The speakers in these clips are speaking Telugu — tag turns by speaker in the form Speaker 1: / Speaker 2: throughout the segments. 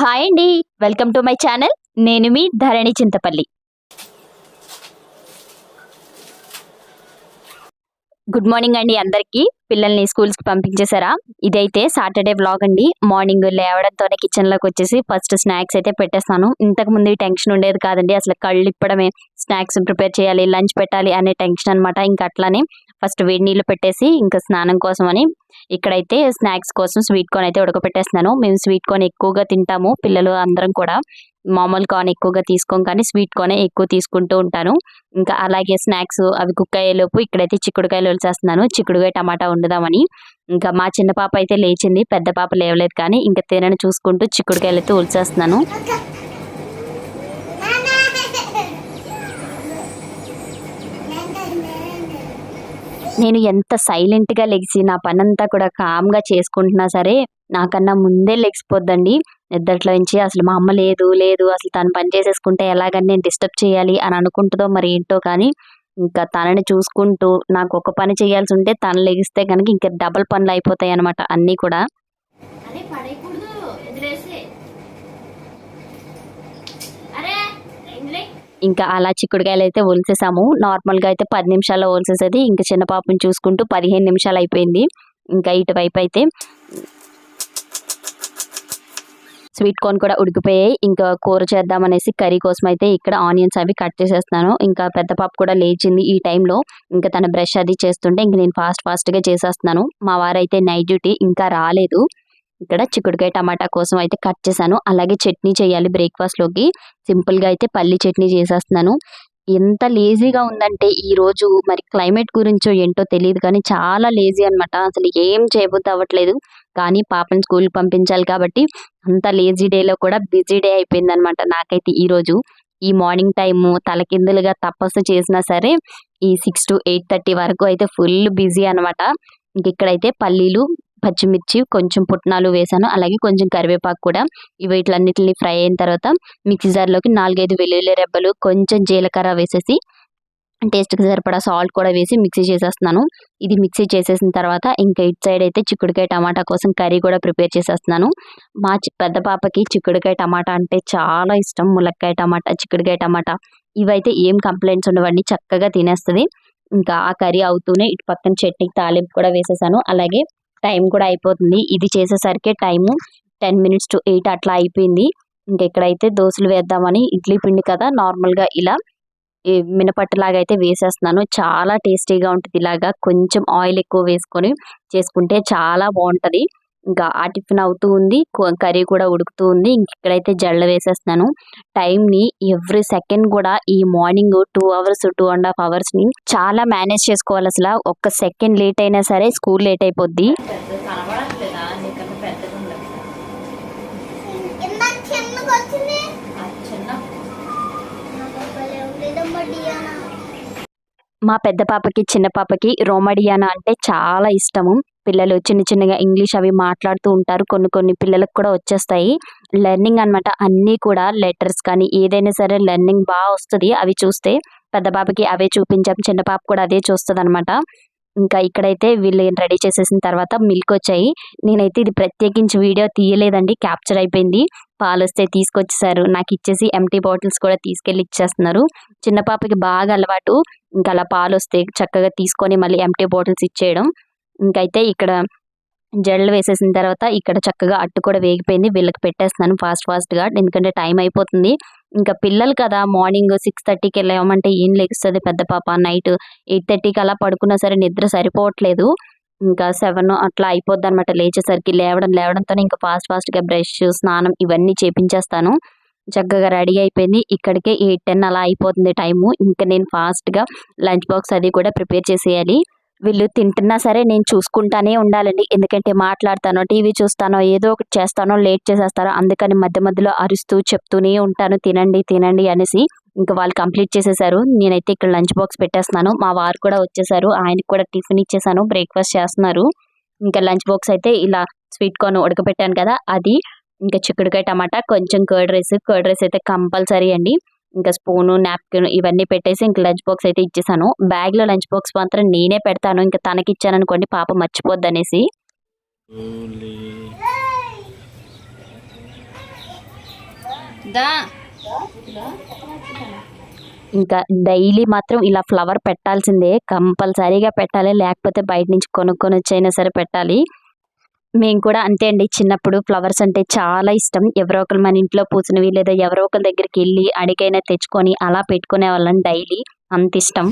Speaker 1: హాయ్ అండి వెల్కమ్ టు మై ఛానల్ నేను మీ ధరణి చింతపల్లి. గుడ్ మార్నింగ్ అండి అందరికీ. పిల్లల్ని స్కూల్స్కి పంపించేశారా? ఇదైతే సాటర్డే వ్లాగ్ అండి. మార్నింగ్ లేవడంతోనే కిచెన్లోకి వచ్చేసి ఫస్ట్ స్నాక్స్ అయితే పెట్టేస్తాను. ఇంతకు ముందు టెన్షన్ ఉండేది కాదండి. అసలు కళ్ళు ఇప్పడమే స్నాక్స్ ప్రిపేర్ చేయాలి లంచ్ పెట్టాలి అనే టెన్షన్ అనమాట ఇంకా అట్లానే ఫస్ట్ వేడి నీళ్ళు పెట్టేసి ఇంకా స్నానం కోసం అని ఇక్కడైతే స్నాక్స్ కోసం స్వీట్ కార్న్ అయితే ఉడకపెట్టేస్తున్నాను. మేము స్వీట్ కార్న్ ఎక్కువగా తింటాము. పిల్లలు అందరం కూడా మామూలు కార్న్ ఎక్కువగా తీసుకోం కానీ స్వీట్ కార్నే ఎక్కువ తీసుకుంటూ ఉంటాను. ఇంకా అలాగే స్నాక్స్ అవి కుక్ అయ్యేలోపు ఇక్కడైతే చిక్కుడుకాయలు వలిచేస్తున్నాను చిక్కుడుకాయ టమాటా వండుదామని. ఇంకా మా చిన్న పాప అయితే లేచింది. పెద్ద పాప లేవలేదు కానీ ఇంకా తినని చూసుకుంటూ చిక్కుడుకాయలు అయితే ఉల్చేస్తున్నాను నేను ఎంత సైలెంట్గా లెగిసి నా పనంతా కూడా కామ్గా చేసుకుంటున్నా సరే నాకన్నా ముందే లెగిసిపోద్దండి. నిద్రలో నుంచి అసలు మా అమ్మ లేదు లేదు అసలు తను పని చేసేసుకుంటే ఎలాగని నేను డిస్టర్బ్ చేయాలి అని అనుకుంటుందో మరి ఏంటో కానీ ఇంకా తనని చూసుకుంటూ నాకు ఒక పని చేయాల్సి ఉంటే తను లెగిస్తే కనుక ఇంకా డబల్ పనులు అయిపోతాయి అనమాట అన్నీ కూడా. ఇంకా అలా చిక్కుడుకాయలు అయితే ఒలిసేసాము. నార్మల్గా అయితే పది నిమిషాల్లో ఒలిసేసేది. ఇంకా చిన్న పాపని చూసుకుంటూ పదిహేను నిమిషాలు అయిపోయింది. ఇంకా ఇటువైపు అయితే స్వీట్ కార్న్ కూడా ఉడికిపోయాయి. ఇంకా కూర చేద్దామనేసి కర్రీ కోసం అయితే ఇక్కడ ఆనియన్స్ అవి కట్ చేసేస్తున్నాను. ఇంకా పెద్ద పాప కూడా లేచింది ఈ టైంలో. ఇంకా తన బ్రష్ అది చేస్తుంటే ఇంక నేను ఫాస్ట్ ఫాస్ట్గా చేసేస్తున్నాను. మా వారైతే నైట్ డ్యూటీ ఇంకా రాలేదు. ఇక్కడ చిక్కుడుకాయ టమాటా కోసం అయితే కట్ చేశాను. అలాగే చట్నీ చేయాలి బ్రేక్ఫాస్ట్లోకి సింపుల్గా అయితే పల్లి చట్నీ చేసేస్తున్నాను. ఎంత లేజీగా ఉందంటే ఈ రోజు మరి క్లైమేట్ గురించో ఏంటో తెలియదు కానీ చాలా లేజీ అన్నమాట. అసలు ఏం చేయబోద్దు అవ్వట్లేదు కానీ పాపని స్కూల్కి పంపించాలి కాబట్టి అంత లేజీ డేలో కూడా బిజీ డే అయిపోయింది అనమాట నాకైతే ఈ రోజు. ఈ మార్నింగ్ టైము తలకిందులుగా తపస్సు చేసినా సరే ఈ సిక్స్ టు ఎయిట్ థర్టీ వరకు అయితే ఫుల్ బిజీ అనమాట ఇంక ఇక్కడైతే పల్లీలు పచ్చిమిర్చి కొంచెం పుట్నాలు వేసాను. అలాగే కొంచెం కరివేపాకు కూడా. ఇవి వీటిలన్నిటిని ఫ్రై అయిన తర్వాత మిక్సీ జార్లోకి నాలుగైదు వెల్లుల్లి రెబ్బలు కొంచెం జీలకర్ర వేసేసి టేస్ట్కి సరిపడా సాల్ట్ కూడా వేసి మిక్సీ చేసేస్తున్నాను. ఇది మిక్సీ చేసేసిన తర్వాత ఇంకా ఇటు సైడ్ అయితే చిక్కుడుకాయ టమాటా కోసం కర్రీ కూడా ప్రిపేర్ చేసేస్తున్నాను. మా చి- పెద్ద పాపకి చిక్కుడుకాయ టమాటా అంటే చాలా ఇష్టం. ములక్కాయ టమాటా చిక్కుడుకాయ టమాటా. ఇవైతే ఏం కంప్లైంట్స్ ఉండవండి. చక్కగా తినేస్తుంది. ఇంకా ఆ కర్రీ అవుతూనే ఇటు పక్కన చట్నీకి తాలింపు కూడా వేసేసాను. అలాగే టైం కూడా అయిపోతుంది. ఇది చేసేసరికి time ten minutes to eight అట్లా అయిపోయింది. ఇంకా ఇక్కడైతే దోశలు వేద్దామని ఇడ్లీ పిండి కదా నార్మల్గా ఇలా మినపట్టులాగా అయితే వేసేస్తున్నాను. చాలా టేస్టీగా ఉంటుంది ఇలాగా. కొంచెం ఆయిల్ ఎక్కువ వేసుకొని చేసుకుంటే చాలా బాగుంటది. ఇంకా ఆ టిఫిన్ అవుతూ ఉంది. కర్రీ కూడా ఉడుకుతూ ఉంది. ఇక్కడైతే జల్ల వేసేస్తున్నాను. టైం ని ఎవ్రీ సెకండ్ కూడా ఈ morning two hours two and half అవర్స్ని చాలా మేనేజ్ చేసుకోవాలి అసలు. ఒక్క సెకండ్ లేట్ అయినా సరే స్కూల్ లేట్ అయిపోద్ది. మా పెద్ద పాపకి చిన్న పాపకి రోమడియానా అంటే చాలా ఇష్టము. పిల్లలు చిన్న చిన్నగా ఇంగ్లీష్ అవి మాట్లాడుతూ ఉంటారు. కొన్ని కొన్ని పిల్లలకు కూడా వచ్చేస్తాయి. లెర్నింగ్ అన్నమాట అన్నీ కూడా లెటర్స్ కానీ ఏదైనా సరే లెర్నింగ్ బాగా వస్తుంది. అవి చూస్తే పెద్ద పాపకి అవే చూపించాం చిన్న పాప కూడా అదే చూస్తుంది అనమాట ఇంకా ఇక్కడైతే వీళ్ళు రెడీ చేసేసిన తర్వాత మిల్క్ వచ్చాయి. నేనైతే ఇది ప్రత్యేకించి వీడియో తీయలేదండి. క్యాప్చర్ అయిపోయింది. పాలు వస్తే తీసుకొచ్చేసారు. నాకు ఇచ్చేసి ఎంటీ బాటిల్స్ కూడా తీసుకెళ్ళి ఇచ్చేస్తున్నారు. చిన్న పాపకి బాగా అలవాటు. ఇంకా అలా పాలు వస్తే చక్కగా తీసుకొని మళ్ళీ ఎంటీ బాటిల్స్ ఇచ్చేయడం. ఇంకైతే ఇక్కడ జడలు వేసేసిన తర్వాత ఇక్కడ చక్కగా అట్టు కూడా వేగిపోయింది. వీళ్ళకి పెట్టేస్తున్నాను ఫాస్ట్ ఫాస్ట్గా. ఎందుకంటే టైం అయిపోతుంది. ఇంకా పిల్లలు కదా మార్నింగ్ సిక్స్ థర్టీకి వెళ్ళామంటే ఏం లెగుస్తుంది పెద్ద పాప. నైట్ ఎయిట్ థర్టీకి అలా పడుకున్నా సరే నిద్ర సరిపోవట్లేదు. ఇంకా సెవెన్ అట్లా అయిపోద్ది అనమాట లేచేసరికి. లేవడం లేవడంతో ఇంకా ఫాస్ట్ ఫాస్ట్గా బ్రష్ స్నానం ఇవన్నీ చేపించేస్తాను. చక్కగా రెడీ అయిపోయింది. ఇక్కడికే ఎయిట్ టెన్ అలా అయిపోతుంది టైము. ఇంకా నేను ఫాస్ట్గా లంచ్ బాక్స్ అది కూడా ప్రిపేర్ చేసేయాలి. వీళ్ళు తింటున్నా సరే నేను చూసుకుంటానే ఉండాలండి. ఎందుకంటే మాట్లాడతానో టీవీ చూస్తానో ఏదో ఒకటి చేస్తానో లేట్ చేసేస్తారో అందుకని మధ్య మధ్యలో అరుస్తూ చెప్తూనే ఉంటాను. తినండి తినండి అనేసి ఇంకా వాళ్ళు కంప్లీట్ చేసేసారు. నేనైతే ఇక్కడ లంచ్ బాక్స్ పెట్టేస్తున్నాను. మా వారు కూడా వచ్చేసారు. ఆయనకు కూడా టిఫిన్ ఇచ్చేసాను. బ్రేక్ఫాస్ట్ చేస్తున్నారు. ఇంకా లంచ్ బాక్స్ అయితే ఇలా స్వీట్ కార్న్ ఉడకపెట్టాను కదా అది. ఇంకా చిక్కుడుకాయ టమాటా కొంచెం కర్డ్ రైస్. కర్డ్ రైస్ అయితే కంపల్సరీ అండి. ఇంకా స్పూను నాప్కిన్ ఇవన్నీ పెట్టేసి ఇంకా లంచ్ బాక్స్ అయితే ఇచ్చేసాను. బ్యాగ్లో లంచ్ బాక్స్ మాత్రం నేనే పెడతాను. ఇంకా తనకి ఇచ్చాను అనుకోండి పాప మర్చిపోద్ది అనేసి ఇంకా డైలీ మాత్రం ఇలా ఫ్లవర్ పెట్టాల్సిందే. కంపల్సరీగా పెట్టాలి. లేకపోతే బయట నుంచి కొనుక్కొని వచ్చైనా సరే పెట్టాలి. మేము కూడా అంతే అండి. చిన్నప్పుడు ఫ్లవర్స్ అంటే చాలా ఇష్టం. ఎవరో ఒకరు మన ఇంట్లో పూసినవి లేదా ఎవరో ఒకరి దగ్గరికి వెళ్ళి అడిగైనా తెచ్చుకొని అలా పెట్టుకునే వాళ్ళం డైలీ. అంత ఇష్టం.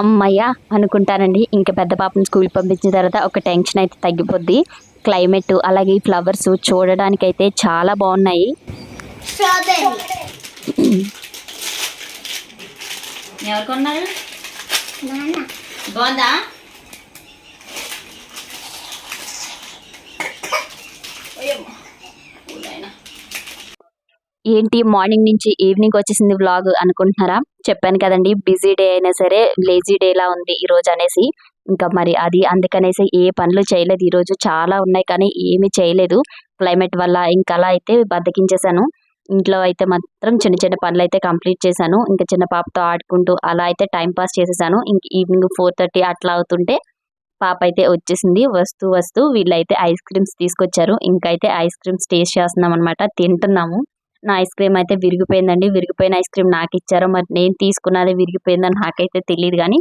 Speaker 1: అమ్మయ్య అనుకుంటానండి. ఇంకా పెద్ద పాపను స్కూల్ పంపించిన తర్వాత ఒక టెన్షన్ అయితే తగ్గిపోద్ది. క్లైమేట్ అలాగే ఈ ఫ్లవర్స్ చూడడానికి అయితే చాలా బాగున్నాయి.
Speaker 2: స్ట్రాబెర్రీ.
Speaker 3: ఎవరు కొన్నారు?
Speaker 2: నాన్న
Speaker 3: బాగుందా?
Speaker 1: ఏంటి మార్నింగ్ నుంచి ఈవినింగ్ వచ్చేసింది వ్లాగ్ అనుకుంటున్నారా? చెప్పాను కదండి బిజీ డే అయినా సరే లేజీ డే లా ఉంది ఈ రోజు అనేసి. ఇంకా మరి అది అందుకనేసి ఏ పనులు చేయలేదు. ఈరోజు చాలా ఉన్నాయి కానీ ఏమీ చేయలేదు. క్లైమేట్ వల్ల ఇంకా అలా అయితే బద్దకించేశాను ఇంట్లో అయితే మాత్రం చిన్న చిన్న పనులు అయితే కంప్లీట్ చేశాను. ఇంకా చిన్న పాపతో ఆడుకుంటూ అలా అయితే టైం పాస్ చేసేసాను. ఇంక ఈవినింగ్ ఫోర్ థర్టీ అట్లా అవుతుంటే పాప అయితే వచ్చేసింది. వస్తూ వస్తూ వీళ్ళైతే ఐస్ క్రీమ్స్ తీసుకొచ్చారు. ఇంకైతే ఐస్ క్రీమ్స్ టేస్ట్ చేస్తున్నాం అనమాట తింటున్నాము. నా ఐస్ క్రీమ్ అయితే విరిగిపోయిందండి. విరిగిపోయిన ఐస్ క్రీమ్ నాకు ఇచ్చారు మరి నేను తీసుకున్నది విరిగిపోయిందని నాకైతే తెలియదు కానీ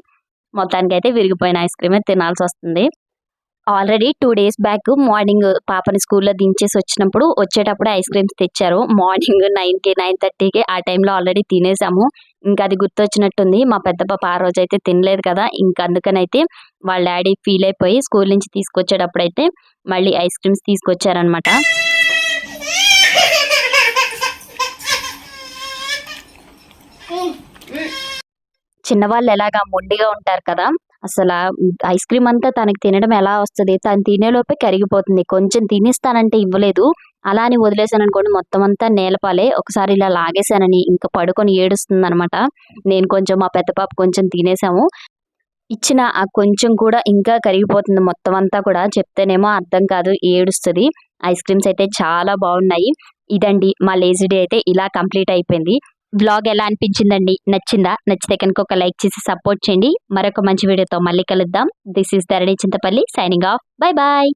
Speaker 1: మొత్తానికి అయితే విరిగిపోయిన ఐస్ క్రీమే తినాల్సి వస్తుంది. Already two days back morning పాపని స్కూల్లో దించేసి వచ్చినప్పుడు వచ్చేటప్పుడు ఐస్ క్రీమ్స్ తెచ్చారు. మార్నింగ్ నైన్కి నైన్ థర్టీకి ఆ టైంలో ఆల్రెడీ తినేసాము. ఇంకా అది గుర్తొచ్చినట్టుంది. మా పెద్ద పాప ఆ రోజు అయితే తినలేదు కదా. ఇంకా అందుకనైతే వాళ్ళ డాడీ ఫీల్ అయిపోయి స్కూల్ నుంచి తీసుకొచ్చేటప్పుడు అయితే మళ్ళీ ఐస్ క్రీమ్స్ తీసుకొచ్చారనమాట చిన్నవాళ్ళు ఎలాగా మొండిగా ఉంటారు కదా అసలు ఐస్ క్రీమ్ అంతా తనకి తినడం ఎలా వస్తుంది? తను తినేలోపే కరిగిపోతుంది. కొంచెం తినిస్తానంటే ఇవ్వలేదు. అలా అని వదిలేసాను అనుకోండి మొత్తం అంతా నేలపాలే. ఒకసారి ఇలా లాగేశానని ఇంకా పడుకొని ఏడుస్తుంది అనమాట నేను కొంచెం మా పెద్ద పాప కొంచెం తినేసాము. ఇచ్చిన ఆ కొంచెం కూడా ఇంకా కరిగిపోతుంది మొత్తం అంతా కూడా. చెప్తేనేమో అర్థం కాదు ఏడుస్తుంది. ఐస్ క్రీమ్స్ అయితే చాలా బాగున్నాయి. ఇదండి మా లేజీ డే అయితే ఇలా కంప్లీట్ అయిపోయింది. బ్లాగ్ ఎలా అనిపించిందండి? నచ్చిందా? నచ్చితే కనుక ఒక లైక్ చేసి సపోర్ట్ చేయండి. మరొక మంచి వీడియోతో మళ్ళీ కలుద్దాం. This is Dharani Chintapalli signing off bye bye